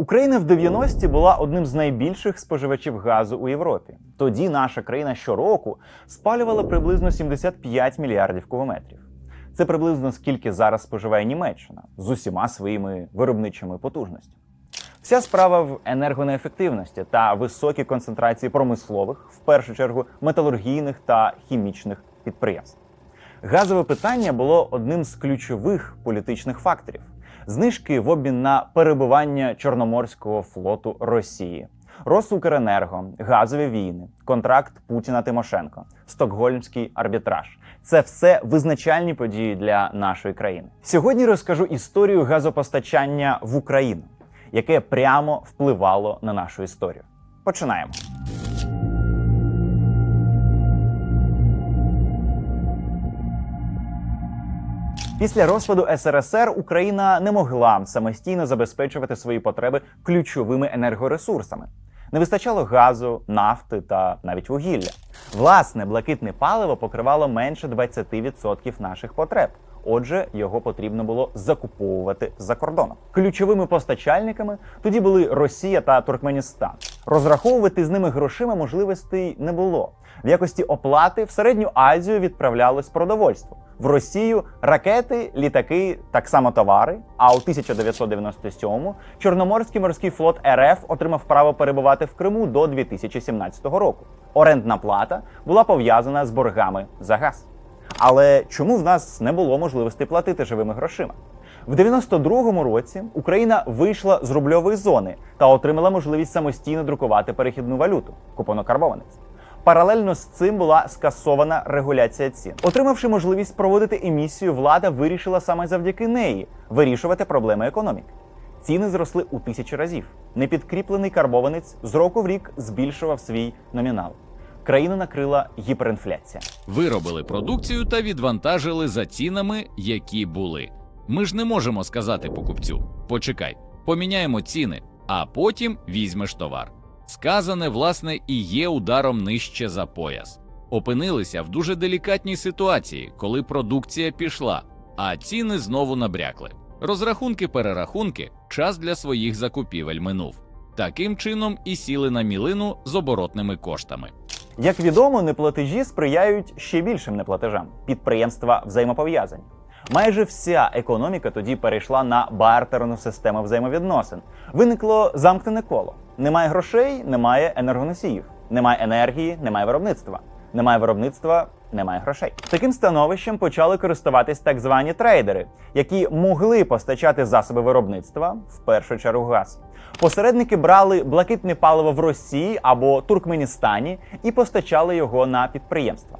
Україна в 90-ті була одним з найбільших споживачів газу у Європі. Тоді наша країна щороку спалювала приблизно 75 мільярдів кубометрів. Це приблизно скільки зараз споживає Німеччина з усіма своїми виробничими потужностями. Вся справа в енергонеефективності та високій концентрації промислових, в першу чергу металургійних та хімічних підприємств. Газове питання було одним з ключових політичних факторів знижки в обмін на перебування Чорноморського флоту Росії, Росукренерго, газові війни, контракт Путіна Тимошенко, Стокгольмський арбітраж. Це все визначальні події для нашої країни. Сьогодні розкажу історію газопостачання в Україну, яке прямо впливало на нашу історію. Починаємо. Після розпаду СРСР Україна не могла самостійно забезпечувати свої потреби ключовими енергоресурсами. Не вистачало газу, нафти та навіть вугілля. Власне, блакитне паливо покривало менше 20% наших потреб. Отже, його потрібно було закуповувати за кордоном. Ключовими постачальниками тоді були Росія та Туркменістан. Розраховувати з ними грошима можливостей не було. В якості оплати в середню Азію відправлялось продовольство. В Росію ракети, літаки, так само товари. А у 1997-му Чорноморський морський флот РФ отримав право перебувати в Криму до 2017 року. Орендна плата була пов'язана з боргами за газ. Але чому в нас не було можливості платити живими грошима? В 92-му році Україна вийшла з рубльової зони та отримала можливість самостійно друкувати перехідну валюту купонокарбованець. Паралельно з цим була скасована регуляція цін. Отримавши можливість проводити емісію, влада вирішила саме завдяки неї вирішувати проблеми економіки. Ціни зросли у тисячі разів. Непідкріплений карбованець з року в рік збільшував свій номінал. Країну накрила гіперінфляція. Виробили продукцію та відвантажили за цінами, які були. Ми ж не можемо сказати покупцю: почекай, поміняємо ціни, а потім візьмеш товар. Сказане, власне, і є ударом нижче за пояс. Опинилися в дуже делікатній ситуації, коли продукція пішла, а ціни знову набрякли. Розрахунки, перерахунки, час для своїх закупівель минув. Таким чином і сіли на мілину з оборотними коштами. Як відомо, неплатежі сприяють ще більшим неплатежам. Підприємства взаємопов'язані. Майже вся економіка тоді перейшла на бартерну систему взаємовідносин. Виникло замкнене коло. Немає грошей, немає енергоносіїв, немає енергії, немає виробництва. Немає виробництва, немає грошей. Таким становищем почали користуватись так звані трейдери, які могли постачати засоби виробництва, в першу чергу газ. Посередники брали блакитне паливо в Росії або Туркменістані і постачали його на підприємства.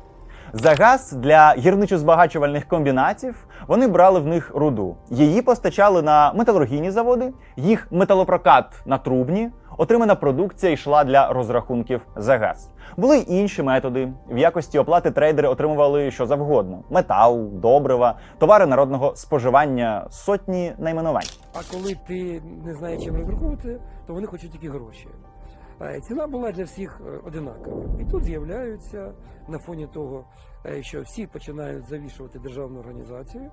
За газ для гірничо-збагачувальних комбінатів вони брали в них руду. Її постачали на металургійні заводи, їх металопрокат на трубні. Отримана продукція йшла для розрахунків за газ. Були й інші методи. В якості оплати трейдери отримували що завгодно: метал, добрива, товари народного споживання, сотні найменувань. А коли ти не знаєш, чим розраховувати, то вони хочуть тільки гроші. Ціна була для всіх е, одинакова. І тут з'являються на фоні того, е, що всі починають завішувати державну організацію,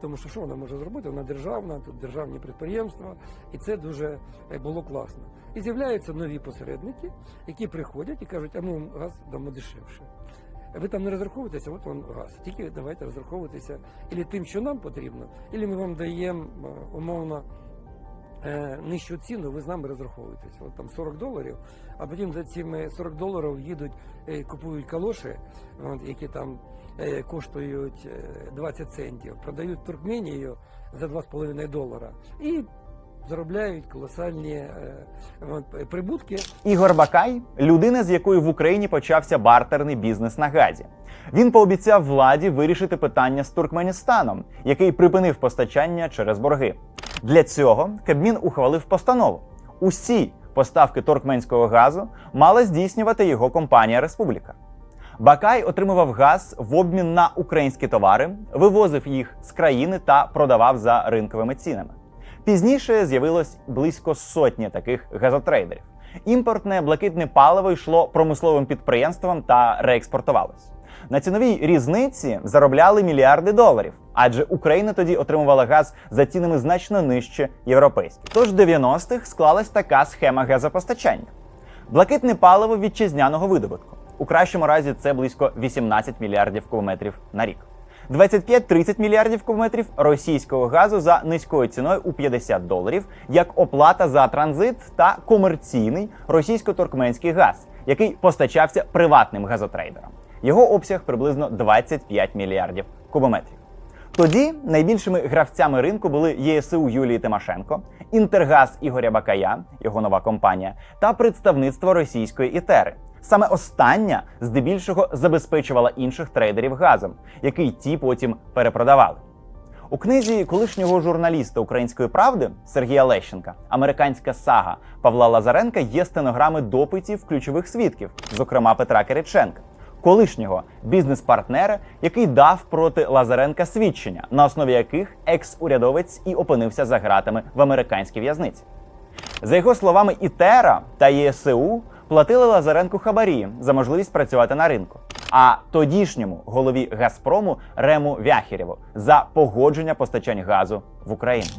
тому що що вона може зробити? Вона державна, тут державні підприємства, і це дуже е, було класно. І з'являються нові посередники, які приходять і кажуть, а ми вам газ дамо дешевше. Ви там не розраховуєтеся, от вам газ. Тільки давайте розраховуватися ілі тим, що нам потрібно, ілі ми вам даємо умовно нижчу ціну, ви з нами розраховуєтеся. От там 40 доларів, а потім за цими 40 доларів їдуть, е, купують калоші, які там е, коштують е, 20 центів, продають Туркменію за 2,5 долара і заробляють колосальні е, прибутки. Ігор Бакай людина, з якою в Україні почався бартерний бізнес на газі. Він пообіцяв владі вирішити питання з Туркменістаном, який припинив постачання через борги. Для цього Кабмін ухвалив постанову: усі поставки туркменського газу мала здійснювати його компанія Республіка. Бакай отримував газ в обмін на українські товари, вивозив їх з країни та продавав за ринковими цінами. Пізніше з'явилось близько сотні таких газотрейдерів. Імпортне блакитне паливо йшло промисловим підприємствам та реекспортувалось. На ціновій різниці заробляли мільярди доларів, адже Україна тоді отримувала газ за цінами значно нижче європейських. Тож в 90-х склалась така схема газопостачання: блакитне паливо вітчизняного видобутку. У кращому разі це близько 18 мільярдів кубометрів на рік. 25-30 мільярдів кубометрів російського газу за низькою ціною у 50 доларів як оплата за транзит та комерційний російсько-туркменський газ, який постачався приватним газотрейдерам. Його обсяг приблизно 25 мільярдів кубометрів. Тоді найбільшими гравцями ринку були ЄСУ Юлії Тимошенко, Інтергаз Ігоря Бакая, його нова компанія, та представництво російської ітери. Саме остання здебільшого забезпечувала інших трейдерів газом, який ті потім перепродавали. У книзі колишнього журналіста Української правди Сергія Лещенка Американська сага Павла Лазаренка є стенограми допитів ключових свідків, зокрема Петра Кириченка, колишнього бізнес-партнера, який дав проти Лазаренка свідчення, на основі яких екс-урядовець і опинився за ґратами в американській в'язниці. За його словами, ІТЕРА та ЄСУ платили Лазаренку хабарі за можливість працювати на ринку. А тодішньому голові Газпрому Рему Вяхірєву за погодження постачань газу в Україну.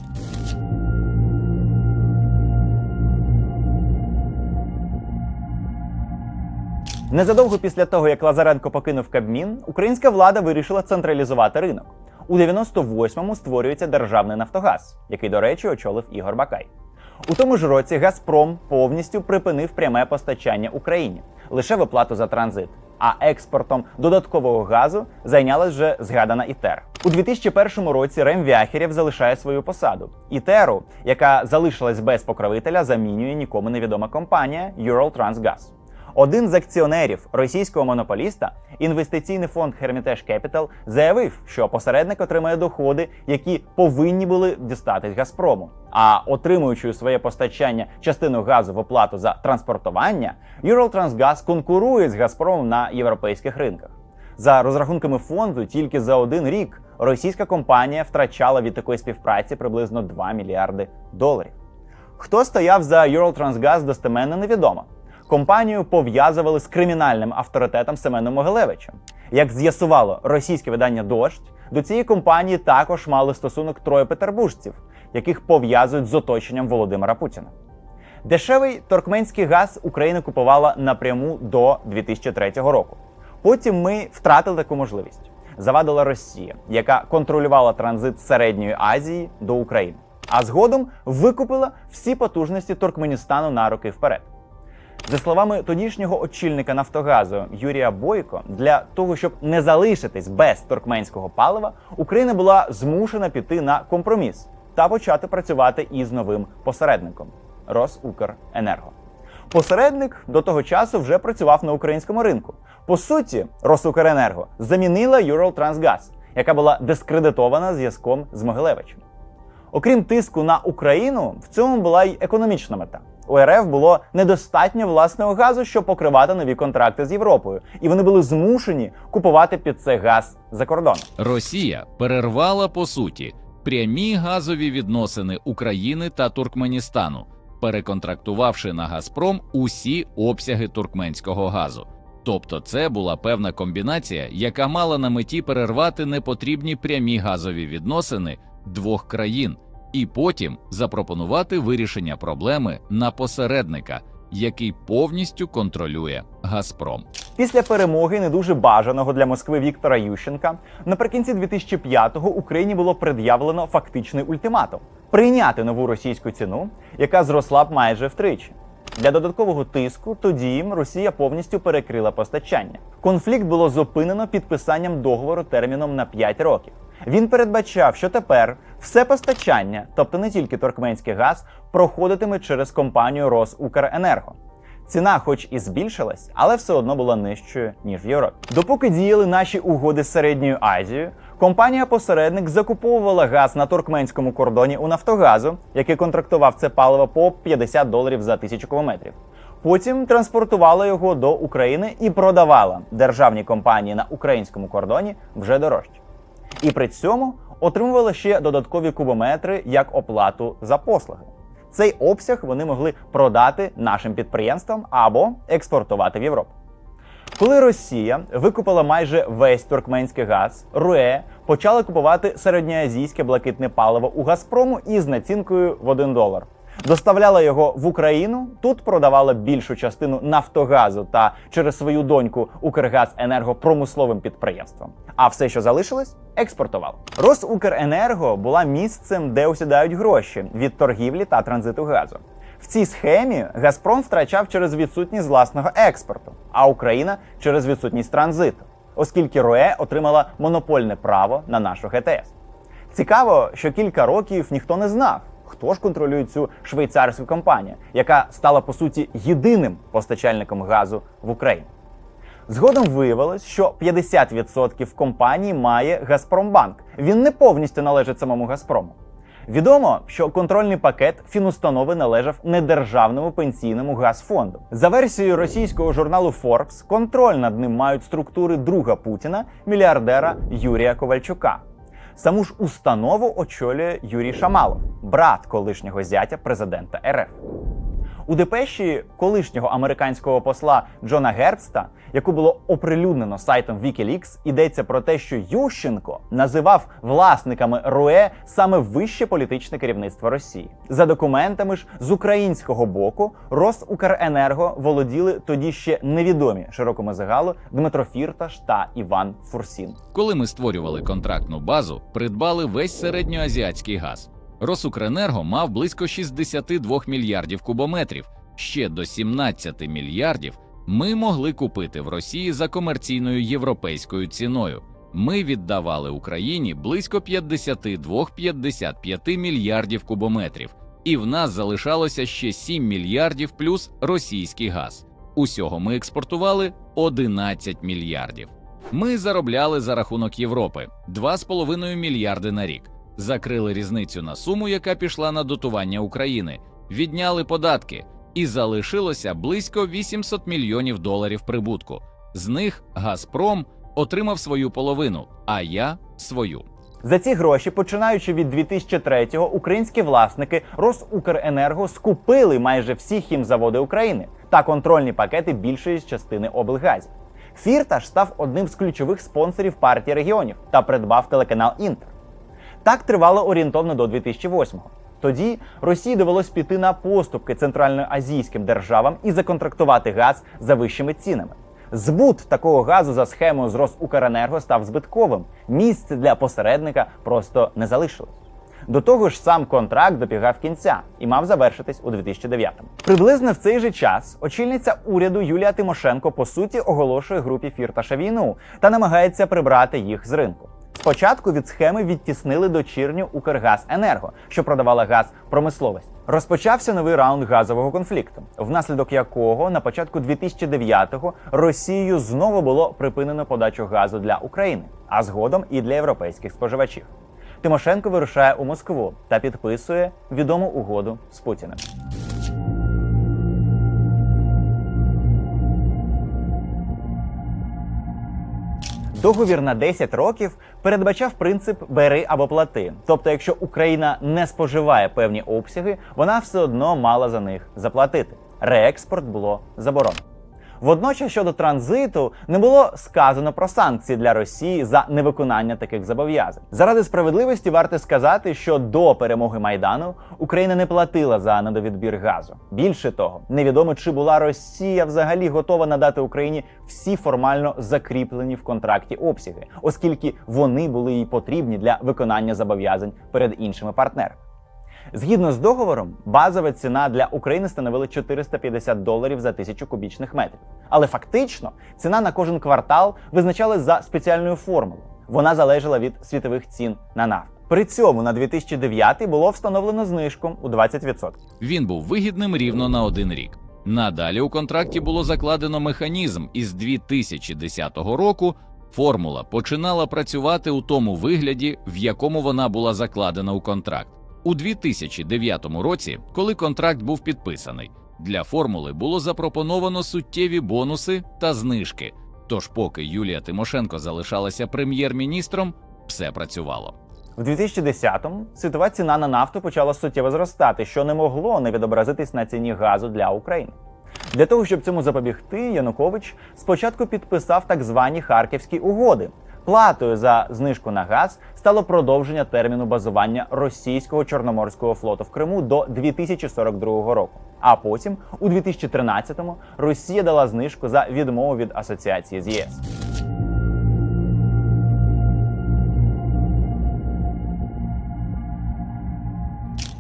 Незадовго після того, як Лазаренко покинув Кабмін, українська влада вирішила централізувати ринок. У 98-му створюється державний Нафтогаз, який, до речі, очолив Ігор Бакай. У тому ж році Газпром повністю припинив пряме постачання Україні лише в оплату за транзит. А експортом додаткового газу зайнялась вже згадана ІТЕР. У 2001 році Рем Вяхерєв залишає свою посаду. ІТЕРу, яка залишилась без покровителя, замінює нікому невідома компанія Uraltransgas. Один з акціонерів російського монополіста, інвестиційний фонд Hermitage Capital, заявив, що посередник отримає доходи, які повинні були дістатись Газпрому. А отримуючи у своє постачання частину газу в оплату за транспортування, Uraltransgas конкурує з Газпромом на європейських ринках. За розрахунками фонду, тільки за один рік російська компанія втрачала від такої співпраці приблизно 2 мільярди доларів. Хто стояв за Uraltransgas достеменно невідомо. Компанію пов'язували з кримінальним авторитетом Семеном Могилевичем. Як з'ясувало російське видання Дождь, до цієї компанії також мали стосунок троє петербуржців, яких пов'язують з оточенням Володимира Путіна. Дешевий торкменський газ Україна купувала напряму до 2003 року. Потім ми втратили таку можливість. Завадила Росія, яка контролювала транзит середньої Азії до України, а згодом викупила всі потужності Туркменістану на роки вперед. За словами тодішнього очільника Нафтогазу Юрія Бойко, для того, щоб не залишитись без туркменського палива, Україна була змушена піти на компроміс та почати працювати із новим посередником Росукренерго. Посередник до того часу вже працював на українському ринку. По суті, Росукренерго замінила Uraltransgas, яка була дискредитована зв'язком з Могилевичем. Окрім тиску на Україну, в цьому була й економічна мета. У РФ було недостатньо власного газу, щоб покривати нові контракти з Європою, і вони були змушені купувати під це газ за кордоном. Росія перервала по суті прямі газові відносини України та Туркменістану, переконтрактувавши на Газпром усі обсяги туркменського газу. Тобто, це була певна комбінація, яка мала на меті перервати непотрібні прямі газові відносини двох країн, і потім запропонувати вирішення проблеми на посередника, який повністю контролює Газпром. Після перемоги не дуже бажаного для Москви Віктора Ющенка наприкінці 2005-го Україні було пред'явлено фактичний ультиматум прийняти нову російську ціну, яка зросла б майже втричі. Для додаткового тиску тоді Росія повністю перекрила постачання. Конфлікт було зупинено підписанням договору терміном на 5 років. Він передбачав, що тепер все постачання, тобто не тільки туркменський газ, проходитиме через компанію Росукренерго. Ціна, хоч і збільшилась, але все одно була нижчою ніж в Європі. Допоки діяли наші угоди з середньою Азією, компанія-посередник закуповувала газ на туркменському кордоні у Нафтогазу, який контрактував це паливо по 50 доларів за тисячу кілометрів. Потім транспортувала його до України і продавала державній компанії на українському кордоні вже дорожче. І при цьому отримували ще додаткові кубометри як оплату за послуги. Цей обсяг вони могли продати нашим підприємствам або експортувати в Європу. Коли Росія викупила майже весь туркменський газ, РУЕ почали купувати середньоазійське блакитне паливо у Газпрому із націнкою в 1 долар. Доставляла його в Україну, тут продавала більшу частину Нафтогазу та через свою доньку Укргазенерго промисловим підприємствам. А все, що залишилось, експортував. Росукренерго була місцем, де осідають гроші від торгівлі та транзиту газу. В цій схемі Газпром втрачав через відсутність власного експорту, а Україна через відсутність транзиту, оскільки РОЕ отримала монопольне право на нашу ГТС. Цікаво, що кілька років ніхто не знав, хто ж контролює цю швейцарську компанію, яка стала по суті єдиним постачальником газу в Україні. Згодом виявилось, що 50% компанії має Газпромбанк. Він не повністю належить самому Газпрому. Відомо, що контрольний пакет фінустанови належав недержавному пенсійному газфонду. За версією російського журналу Forbes, контроль над ним мають структури друга Путіна, мільярдера Юрія Ковальчука. Саму ж установу очолює Юрій Шамалов, брат колишнього зятя президента РФ. У депеші колишнього американського посла Джона Гербста, яку було оприлюднено сайтом WikiLeaks, йдеться про те, що Ющенко називав власниками РУЕ саме вище політичне керівництво Росії. За документами ж з українського боку Росукренерго володіли тоді ще невідомі широкому загалу Дмитро Фірташ та Іван Фурсін. Коли ми створювали контрактну базу, придбали весь середньоазіатський газ. Росукренерго мав близько 62 мільярдів кубометрів. Ще до 17 мільярдів ми могли купити в Росії за комерційною європейською ціною. Ми віддавали Україні близько 52-55 мільярдів кубометрів, і в нас залишалося ще 7 мільярдів плюс російський газ. Усього ми експортували 11 мільярдів. Ми заробляли за рахунок Європи 2,5 мільярди на рік. Закрили різницю на суму, яка пішла на дотування України, відняли податки, і залишилося близько 800 мільйонів доларів прибутку. З них Газпром отримав свою половину, а я свою. За ці гроші, починаючи від 2003-го, українські власники Росукренерго скупили майже всі хімзаводи України та контрольні пакети більшої частини облгазів. Фірташ став одним з ключових спонсорів партії регіонів та придбав телеканал Інтер. Так тривало орієнтовно до 2008-го. Тоді Росії довелось піти на поступки центральноазійським державам і законтрактувати газ за вищими цінами. Збут такого газу за схемою з Росукренерго став збитковим. Місце для посередника просто не залишилось. До того ж, сам контракт добігав кінця і мав завершитись у 2009-му. Приблизно в цей же час очільниця уряду Юлія Тимошенко по суті оголошує групі Фірташа війну та намагається прибрати їх з ринку. Спочатку від схеми відтіснили дочірню Укргазенерго, що продавала газ промисловості. Розпочався новий раунд газового конфлікту, внаслідок якого на початку 2009-го Росією знову було припинено подачу газу для України, а згодом і для європейських споживачів. Тимошенко вирушає у Москву та підписує відому угоду з Путіним. Договір на 10 років передбачав принцип бери або плати. Тобто, якщо Україна не споживає певні обсяги, вона все одно мала за них заплатити. Реекспорт було заборонено. Водночас щодо транзиту не було сказано про санкції для Росії за невиконання таких зобов'язань. Заради справедливості варто сказати, що до перемоги майдану Україна не платила за недовідбір газу. Більше того, невідомо чи була Росія взагалі готова надати Україні всі формально закріплені в контракті обсяги, оскільки вони були їй потрібні для виконання зобов'язань перед іншими партнерами. Згідно з договором, базова ціна для України становила 450 доларів за тисячу кубічних метрів. Але фактично ціна на кожен квартал визначалась за спеціальною формулою. Вона залежала від світових цін на нафту. При цьому на 2009 було встановлено знижку у 20%. Він був вигідним рівно на один рік. Надалі у контракті було закладено механізм, і з 2010 року формула починала працювати у тому вигляді, в якому вона була закладена у контракт. У 2009 році, коли контракт був підписаний, для формули було запропоновано суттєві бонуси та знижки. Тож, поки Юлія Тимошенко залишалася прем'єр-міністром, все працювало. В 2010-му світова ціна на нафту почала суттєво зростати, що не могло не відобразитись на ціні газу для України. Для того, щоб цьому запобігти, Янукович спочатку підписав так звані Харківські угоди. Платою за знижку на газ стало продовження терміну базування російського чорноморського флоту в Криму до 2042 року. А потім, у 2013-му, Росія дала знижку за відмову від асоціації з ЄС.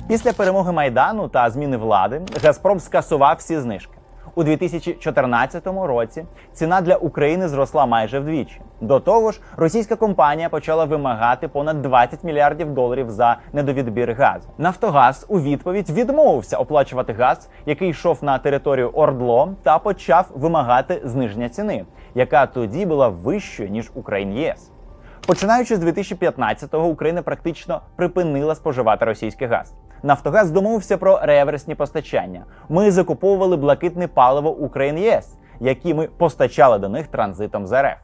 Після перемоги майдану та зміни влади Газпром скасував всі знижки. У 2014 році ціна для України зросла майже вдвічі. До того ж, російська компанія почала вимагати понад 20 мільярдів доларів за недовідбір газу. Нафтогаз у відповідь відмовився оплачувати газ, який йшов на територію Ордло, та почав вимагати зниження ціни, яка тоді була вищою ніж Україн ЄС. Починаючи з 2015-го, Україна практично припинила споживати російський газ. Нафтогаз домовився про реверсні постачання. Ми закуповували блакитне паливо Україн ЄС, які ми постачали до них транзитом з РФ.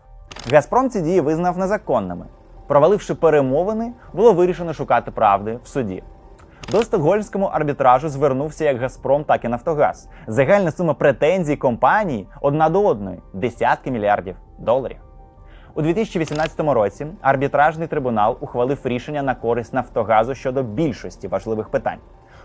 Газпром ці дії визнав незаконними. Проваливши перемовини, було вирішено шукати правди в суді. До стокгольмському арбітражу звернувся як Газпром, так і Нафтогаз. Загальна сума претензій компанії одна до одної десятки мільярдів доларів. У 2018 році арбітражний трибунал ухвалив рішення на користь Нафтогазу щодо більшості важливих питань.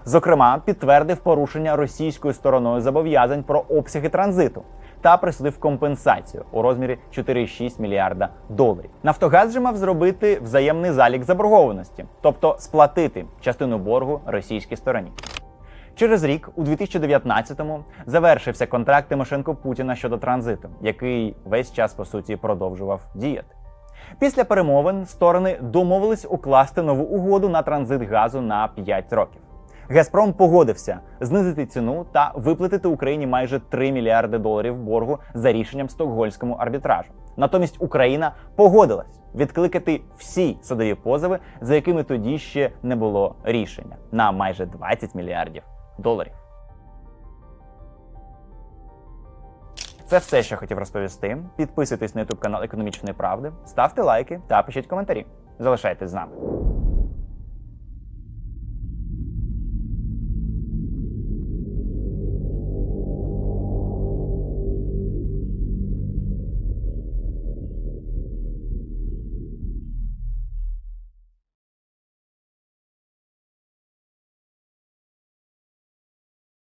Зокрема, підтвердив порушення російською стороною зобов'язань про обсяги транзиту та присудив компенсацію у розмірі 4,6 мільярда доларів. Нафтогаз же мав зробити взаємний залік заборгованості, тобто сплатити частину боргу російській стороні. Через рік, у 2019-му, завершився контракт Тимошенко Путіна щодо транзиту, який весь час по суті продовжував діяти. Після перемовин сторони домовились укласти нову угоду на транзит газу на 5 років. Газпром погодився знизити ціну та виплатити Україні майже 3 мільярди доларів боргу за рішенням стокгольмському арбітражу. Натомість Україна погодилась відкликати всі судові позови, за якими тоді ще не було рішення на майже 20 мільярдів доларів. Це все, що хотів розповісти. Підписуйтесь на YouTube канал Економічної правди, ставте лайки та пишіть коментарі. Залишайтесь з нами.